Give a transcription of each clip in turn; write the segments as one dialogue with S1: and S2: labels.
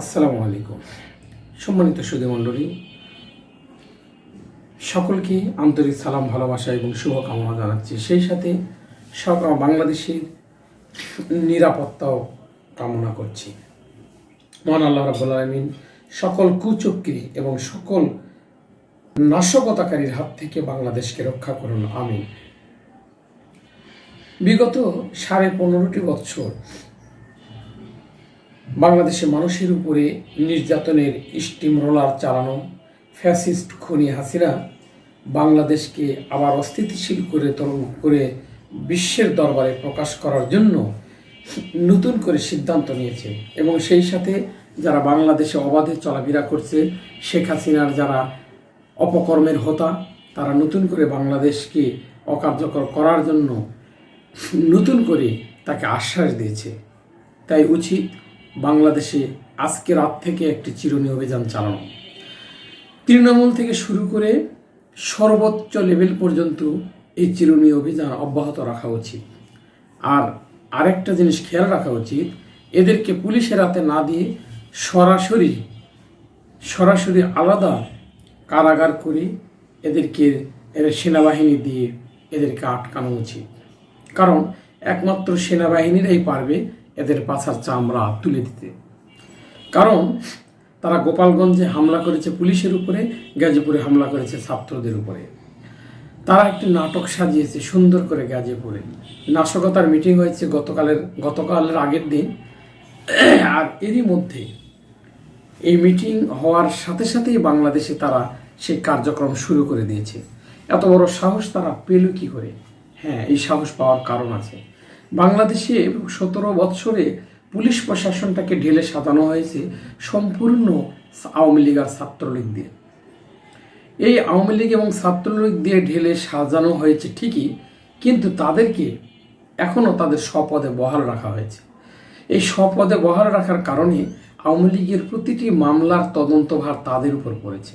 S1: আসসালামু আলাইকুম। সম্মানিত সুদী মণ্ডলী সকলকে আন্তরিক সালাম, ভালোবাসা এবং শুভকামনা জানাচ্ছি। সেই সাথে সব বাংলাদেশের নিরাপত্তাও কামনা করছি। মহান আল্লাহ রাবুল আলমিন সকল কুচক্রী এবং সকল নাশকতাকারীর হাত থেকে বাংলাদেশকে রক্ষা করুন। আমিন। বিগত সাড়ে পনেরোটি বছর বাংলাদেশের মানুষের উপরে নির্যাতনের স্টিম রোলার চালানো ফ্যাসিস্ট খনি হাসিনা বাংলাদেশকে আবার অস্থিতিশীল করে তরুণ করে বিশ্বের দরবারে প্রকাশ করার জন্য নতুন করে সিদ্ধান্ত নিয়েছে। এবং সেই সাথে যারা বাংলাদেশে অবাধে চলাফেরা করছে, শেখ হাসিনার যারা অপকর্মের হোতা, তারা নতুন করে বাংলাদেশকে অকার্যকর করার জন্য নতুন করে তাকে আশ্বাস দিয়েছে। তাই উচিত বাংলাদেশে আজকে রাত থেকে একটি চিরুনি অভিযান চালানো। তৃণমূল থেকে শুরু করে সর্বোচ্চ লেভেল পর্যন্ত এই চিরুনি অভিযান অব্যাহত রাখা উচিত। আর আরেকটা জিনিস খেয়াল রাখা উচিত, এদেরকে পুলিশের হাতে না দিয়ে সরাসরি সরাসরি আলাদা কারাগার করে এদেরকে, এদের সেনাবাহিনী দিয়ে এদেরকে আটকানো উচিত। কারণ একমাত্র সেনাবাহিনীরাই পারবে এদের পাছার চামড়া তুলে দিতে। কারণ তারা গোপালগঞ্জে হামলা করেছে পুলিশের উপরে, গাজীপুরে হামলা করেছে ছাত্রদের উপরে। তারা একটি নাটক সাজিয়েছে সুন্দর করে গাজীপুরে। নাশকতার মিটিং হয়েছে গতকালের গতকালের আগের দিন। আর এরই মধ্যে এই মিটিং হওয়ার সাথে সাথেই বাংলাদেশে তারা সেই কার্যক্রম শুরু করে দিয়েছে। এত বড় সাহস তারা পেল কি করে? হ্যাঁ এই সাহস পাওয়ার কারণ আছে। বাংলাদেশে সতেরো বৎসরে পুলিশ প্রশাসনটাকে ঢেলে সাজানো হয়েছে সম্পূর্ণ আওয়ামী লীগ আর ছাত্রলীগ দিয়ে এই আওয়ামী লীগ এবং ছাত্রলীগ দিয়ে ঢেলে সাজানো হয়েছে ঠিকই, কিন্তু তাদেরকে এখনও তাদের স্বপদে বহাল রাখা হয়েছে। এই স্বপদে বহাল রাখার কারণে আওয়ামী লীগের প্রতিটি মামলার তদন্তভার তাদের উপর পড়েছে।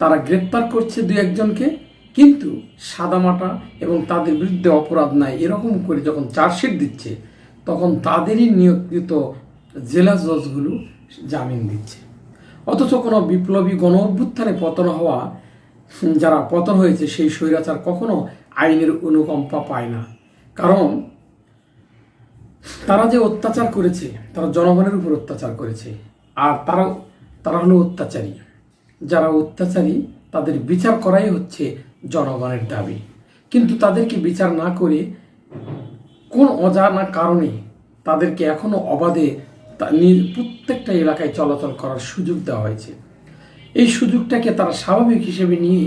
S1: তারা গ্রেপ্তার করছে দু একজনকে কিন্তু সাদামাটা এবং তাদের বিরুদ্ধে অপরাধ নাই। এরকম করে যখন চার্জশিট দিচ্ছে, তখন তাদেরই নিয়োগকৃত জেলা জজগুলো জামিন দিচ্ছে। অথচ কোনো বিপ্লবী গণ অভ্যুত্থানে পতন হওয়া, যারা পতন হয়েছে, সেই স্বৈরাচার কখনো আইনের অনুকম্পা পায় না। কারণ তারা যে অত্যাচার করেছে, তারা জনগণের উপর অত্যাচার করেছে। আর তারা তারা হলো অত্যাচারী। যারা অত্যাচারী, তাদের বিচার করাই হচ্ছে জনগণের দাবি। কিন্তু তাদেরকে বিচার না করে কোন অজানা কারণে তাদেরকে এখনও অবাধে প্রত্যেকটা এলাকায় চলাচল করার সুযোগ দেওয়া হয়েছে। এই সুযোগটাকে তারা স্বাভাবিক হিসেবে নিয়ে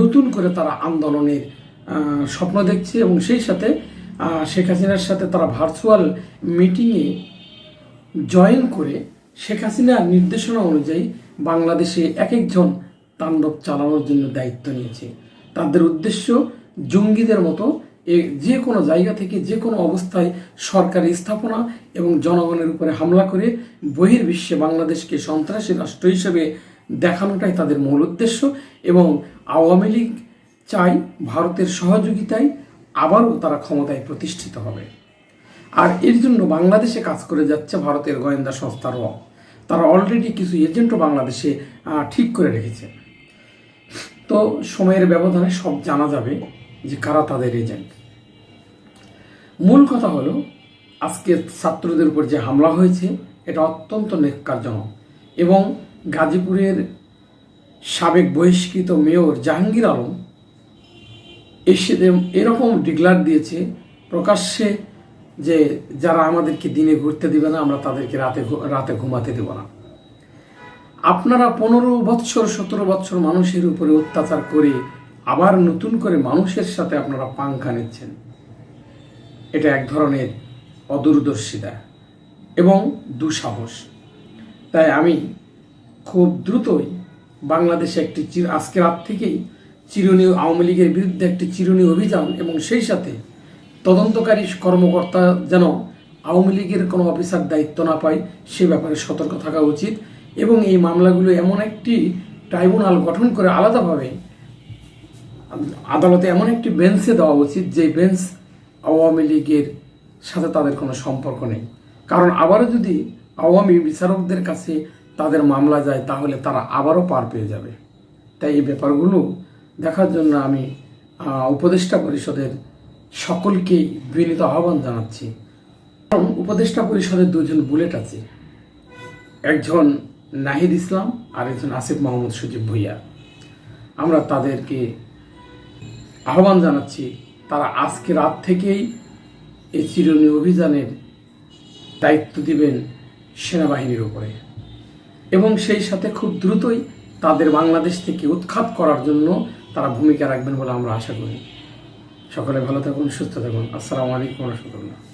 S1: নতুন করে তারা আন্দোলনের স্বপ্ন দেখছে এবং সেই সাথে শেখ হাসিনার সাথে তারা ভার্চুয়াল মিটিংয়ে জয়েন করে শেখ হাসিনার নির্দেশনা অনুযায়ী বাংলাদেশে এক একজন তাণ্ডব চালানোর জন্য দায়িত্ব নিয়েছে। তাদের উদ্দেশ্য জঙ্গিদের মতো যে কোনো জায়গা থেকে যে কোনো অবস্থায় সরকারি স্থাপনা এবং জনগণের উপরে হামলা করে বহির্বিশ্বে বাংলাদেশকে সন্ত্রাসী রাষ্ট্র হিসেবে দেখানোটাই তাদের মূল উদ্দেশ্য এবং আওয়ামী লীগ চাই ভারতের সহযোগিতায় আবারও তারা ক্ষমতায় প্রতিষ্ঠিত হবে। আর এর জন্য বাংলাদেশে কাজ করে যাচ্ছে ভারতের গোয়েন্দা সংস্থার তারা অলরেডি কিছু এজেন্টও বাংলাদেশে ঠিক করে রেখেছে। তো সময়ের ব্যবধানে সব জানা যাবে যে কারা তাদের এজেন্ট। মূল কথা হলো, আজকে ছাত্রদের উপর যে হামলা হয়েছে, এটা অত্যন্ত নেককারজনক এবং গাজীপুরের সাবেক বহিষ্কৃত মেয়র জাহাঙ্গীর আলম এসে এরকম ডিক্লার দিয়েছে, প্রকাশ্যে যে যারা আমাদেরকে দিনে ঘুরতে দিবে না, আমরা তাদেরকে রাতে রাতে ঘুমাতে দেব না। আপনারা পনেরো বৎসর, সতেরো বৎসর মানুষের উপরে অত্যাচার করে আবার নতুন করে মানুষের সাথে আপনারা পাংখা নিচ্ছেন। এটা এক ধরনের অদূরদর্শিতা এবং দুঃসাহস। তাই আমি খুব দ্রুতই বাংলাদেশে একটি আজকে রাত থেকেই চিরুনি আওয়ামী লীগের বিরুদ্ধে একটি চিরুনি অভিযান এবং সেই সাথে তদন্তকারী কর্মকর্তা যেন আওয়ামী লীগের কোনো অফিসার দায়িত্ব না পায়, সে ব্যাপারে সতর্ক থাকা উচিত। এবং এই মামলাগুলো এমন একটি ট্রাইব্যুনাল গঠন করে আলাদাভাবে আদালতে এমন একটি বেঞ্চে দেওয়া উচিত যে বেঞ্চ আওয়ামী লীগের সাথে তাদের কোনো সম্পর্ক নেই। কারণ আবারও যদি আওয়ামী বিচারকদের কাছে তাদের মামলা যায়, তাহলে তারা আবারও পার পেয়ে যাবে। তাই এই ব্যাপারগুলো দেখার জন্য আমি উপদেষ্টা পরিষদের সকলকেই বিনীত আহ্বান জানাচ্ছি। কারণ উপদেষ্টা পরিষদের দুজন বুলেট আছে। একজন নাহিদ ইসলাম আর একজন আসিফ মোহাম্মদ সজীব ভুইয়া। আমরা তাদেরকে আহ্বান জানাচ্ছি, তারা আজকে রাত থেকেই এই চিরুনি অভিযানের দায়িত্ব দিবেন সেনাবাহিনীর উপরে। এবং সেই সাথে খুব দ্রুতই তাদের বাংলাদেশ থেকে উৎখাত করার জন্য তারা ভূমিকা রাখবেন বলে আমরা আশা করি। সকলে ভালো থাকুন, সুস্থ থাকুন। আসসালামু আলাইকুম রহমতুল্লাহ।